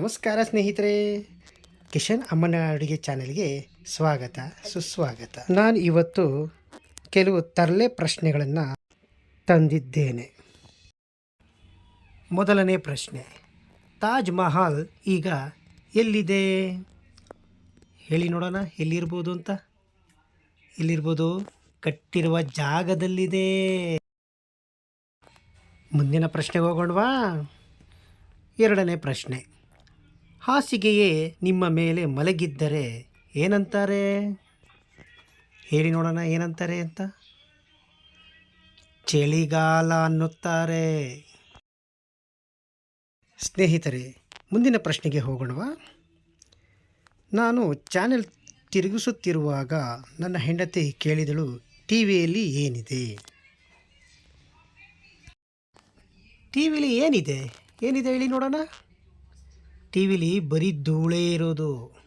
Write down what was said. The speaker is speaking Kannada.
ನಮಸ್ಕಾರ ಸ್ನೇಹಿತರೆ. ಕಿಶನ್ ಅಮ್ಮನ ಅಡುಗೆ ಚಾನೆಲ್ಗೆ ಸ್ವಾಗತ ಸುಸ್ವಾಗತ. ನಾನು ಇವತ್ತು ಕೆಲವು ತರಲೆ ಪ್ರಶ್ನೆಗಳನ್ನು ತಂದಿದ್ದೇನೆ. ಮೊದಲನೇ ಪ್ರಶ್ನೆ ತಾಜ್ ಮಹಲ್ ಈಗ ಎಲ್ಲಿದೆ? ಹೇಳಿ ನೋಡೋಣ ಎಲ್ಲಿರ್ಬೋದು ಅಂತ. ಎಲ್ಲಿರ್ಬೋದು? ಕಟ್ಟಿರುವ ಜಾಗದಲ್ಲಿದೆ. ಮುಂದಿನ ಪ್ರಶ್ನೆಗೆ ಹೋಗೋಣವಾ. ಎರಡನೇ ಪ್ರಶ್ನೆ ಹಾಸಿಗೆಯೇ ನಿಮ್ಮ ಮೇಲೆ ಮಲಗಿದ್ದರೆ ಏನಂತಾರೆ? ಹೇಳಿ ನೋಡೋಣ, ಏನಂತಾರೆ ಅಂತ. ಚಳಿಗಾಲ ಅನ್ನುತ್ತಾರೆ. ಸ್ನೇಹಿತರೆ, ಮುಂದಿನ ಪ್ರಶ್ನೆಗೆ ಹೋಗೋಣವಾ. ನಾನು ಚಾನೆಲ್ ತಿರುಗಿಸುತ್ತಿರುವಾಗ ನನ್ನ ಹೆಂಡತಿ ಕೇಳಿದಳು, ಟಿ ವಿಯಲ್ಲಿ ಏನಿದೆ? ಟಿ ವಿಲಿ ಏನಿದೆ? ಏನಿದೆ ಹೇಳಿ ನೋಡೋಣ. ಟಿ ವಿಲಿ ಬರೀ ಧೂಳೇ ಇರೋದು.